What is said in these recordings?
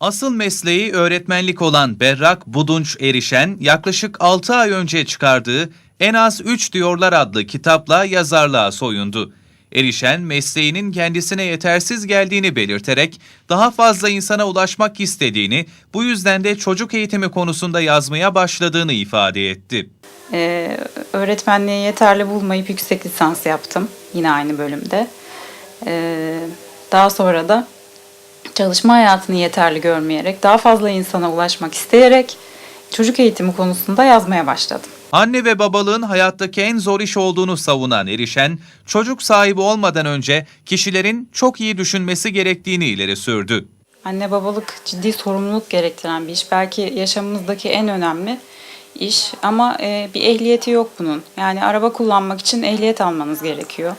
Asıl mesleği öğretmenlik olan Berrak Budunç Erişen yaklaşık 6 ay önce çıkardığı En Az 3 Diyorlar adlı kitapla yazarlığa soyundu. Erişen mesleğinin kendisine yetersiz geldiğini belirterek daha fazla insana ulaşmak istediğini, bu yüzden de çocuk eğitimi konusunda yazmaya başladığını ifade etti. Ee, öğretmenliği yeterli bulmayıp yüksek lisans yaptım. Yine aynı bölümde. Ee, daha sonra da çalışma hayatını yeterli görmeyerek, daha fazla insana ulaşmak isteyerek çocuk eğitimi konusunda yazmaya başladım. Anne ve babalığın hayattaki en zor iş olduğunu savunan Erişen, çocuk sahibi olmadan önce kişilerin çok iyi düşünmesi gerektiğini ileri sürdü. Anne babalık ciddi sorumluluk gerektiren bir iş. Belki yaşamımızdaki en önemli iş ama e, bir ehliyeti yok bunun. Yani araba kullanmak için ehliyet almanız gerekiyor.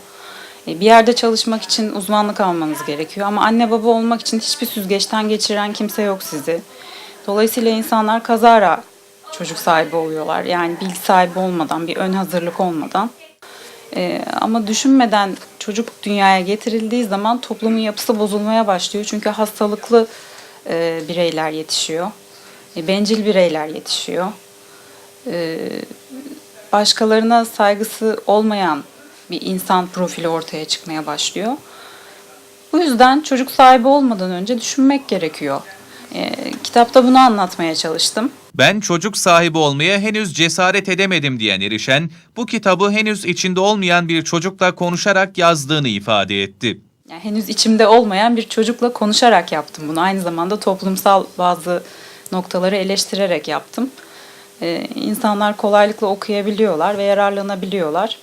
E, bir yerde çalışmak için uzmanlık almanız gerekiyor. Ama anne baba olmak için hiçbir süzgeçten geçiren kimse yok sizi. Dolayısıyla insanlar kazara çocuk sahibi oluyorlar. Yani bilgi sahibi olmadan, bir ön hazırlık olmadan. Ee, ama düşünmeden çocuk dünyaya getirildiği zaman toplumun yapısı bozulmaya başlıyor. Çünkü hastalıklı e, bireyler yetişiyor. E, bencil bireyler yetişiyor. E, başkalarına saygısı olmayan bir insan profili ortaya çıkmaya başlıyor. Bu yüzden çocuk sahibi olmadan önce düşünmek gerekiyor. E, kitapta bunu anlatmaya çalıştım. Ben çocuk sahibi olmaya henüz cesaret edemedim diyen Erişen, bu kitabı henüz içinde olmayan bir çocukla konuşarak yazdığını ifade etti. Yani henüz içimde olmayan bir çocukla konuşarak yaptım bunu. Aynı zamanda toplumsal bazı noktaları eleştirerek yaptım. Ee, insanlar kolaylıkla okuyabiliyorlar ve yararlanabiliyorlar.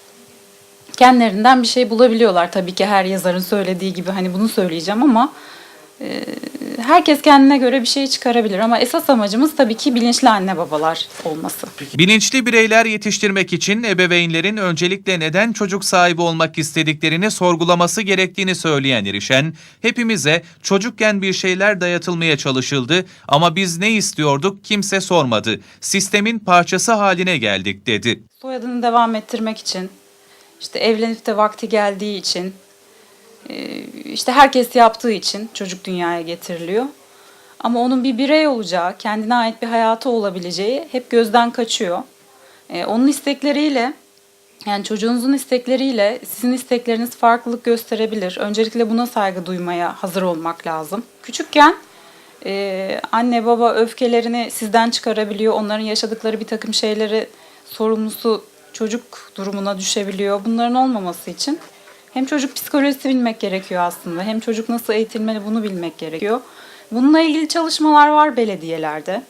Kendilerinden bir şey bulabiliyorlar. Tabii ki her yazarın söylediği gibi hani bunu söyleyeceğim ama e, herkes kendine göre bir şey çıkarabilir. Ama esas amacımız tabii ki bilinçli anne babalar olması. Bilinçli bireyler yetiştirmek için ebeveynlerin öncelikle neden çocuk sahibi olmak istediklerini sorgulaması gerektiğini söyleyen Erişen, hepimize çocukken bir şeyler dayatılmaya çalışıldı ama biz ne istiyorduk kimse sormadı. Sistemin parçası haline geldik dedi. Soyadını devam ettirmek için, işte evlenip de vakti geldiği için, e, işte herkes yaptığı için çocuk dünyaya getiriliyor. Ama onun bir birey olacağı, kendine ait bir hayatı olabileceği hep gözden kaçıyor. E, Onun istekleriyle, yani çocuğunuzun istekleriyle sizin istekleriniz farklılık gösterebilir. Öncelikle buna saygı duymaya hazır olmak lazım. Küçükken e, anne baba öfkelerini sizden çıkarabiliyor. Onların yaşadıkları bir takım şeyleri sorumlusu çocuk durumuna düşebiliyor. Bunların olmaması için hem çocuk psikolojisi bilmek gerekiyor aslında. Hem çocuk nasıl eğitilmeli bunu bilmek gerekiyor. Bununla ilgili çalışmalar var belediyelerde.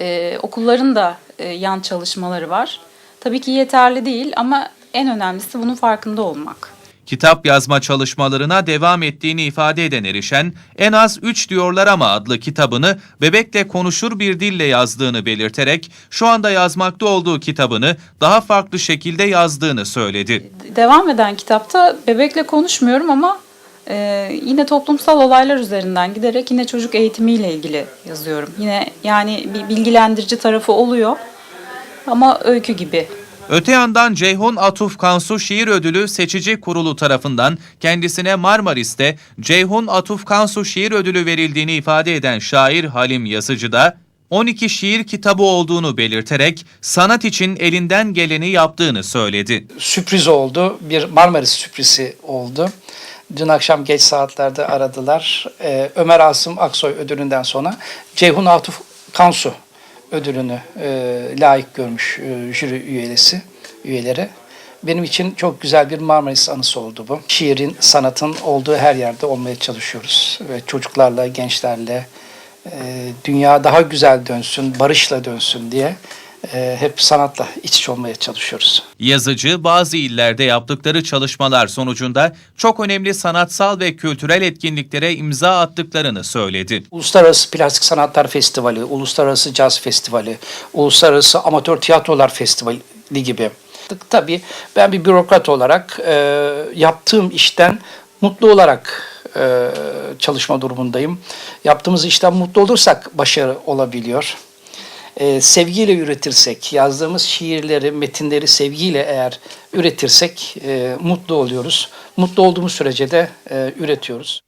Ee, okulların da e, yan çalışmaları var. Tabii ki yeterli değil ama en önemlisi bunun farkında olmak. Kitap yazma çalışmalarına devam ettiğini ifade eden Erişen, En Az 3 Diyorlar Ama adlı kitabını bebekle konuşur bir dille yazdığını belirterek, şu anda yazmakta olduğu kitabını daha farklı şekilde yazdığını söyledi. Devam eden kitapta bebekle konuşmuyorum ama e, yine toplumsal olaylar üzerinden giderek yine çocuk eğitimiyle ilgili yazıyorum. Yine yani bir bilgilendirici tarafı oluyor ama öykü gibi Öte yandan Ceyhun Atuf Kansu Şiir Ödülü Seçici Kurulu tarafından kendisine Marmaris'te Ceyhun Atuf Kansu Şiir Ödülü verildiğini ifade eden şair Halim Yazıcı da 12 şiir kitabı olduğunu belirterek sanat için elinden geleni yaptığını söyledi. sürpriz oldu. Bir Marmaris sürprizi oldu. Dün akşam geç saatlerde aradılar. Ee, Ömer Asım Aksoy ödülünden sonra Ceyhun Atuf Kansu ödülünü e, layık görmüş e, jüri üyesi, üyeleri. Benim için çok güzel bir Marmaris anısı oldu bu. Şiirin, sanatın olduğu her yerde olmaya çalışıyoruz. Ve çocuklarla, gençlerle e, dünya daha güzel dönsün, barışla dönsün diye hep sanatla iç içe olmaya çalışıyoruz. Yazıcı bazı illerde yaptıkları çalışmalar sonucunda çok önemli sanatsal ve kültürel etkinliklere imza attıklarını söyledi. Uluslararası Plastik Sanatlar Festivali, Uluslararası Caz Festivali, Uluslararası Amatör Tiyatrolar Festivali gibi. Tabii ben bir bürokrat olarak e, yaptığım işten mutlu olarak e, çalışma durumundayım. Yaptığımız işten mutlu olursak başarı olabiliyor. E, sevgiyle üretirsek, yazdığımız şiirleri, metinleri sevgiyle eğer üretirsek e, mutlu oluyoruz. Mutlu olduğumuz sürece de e, üretiyoruz.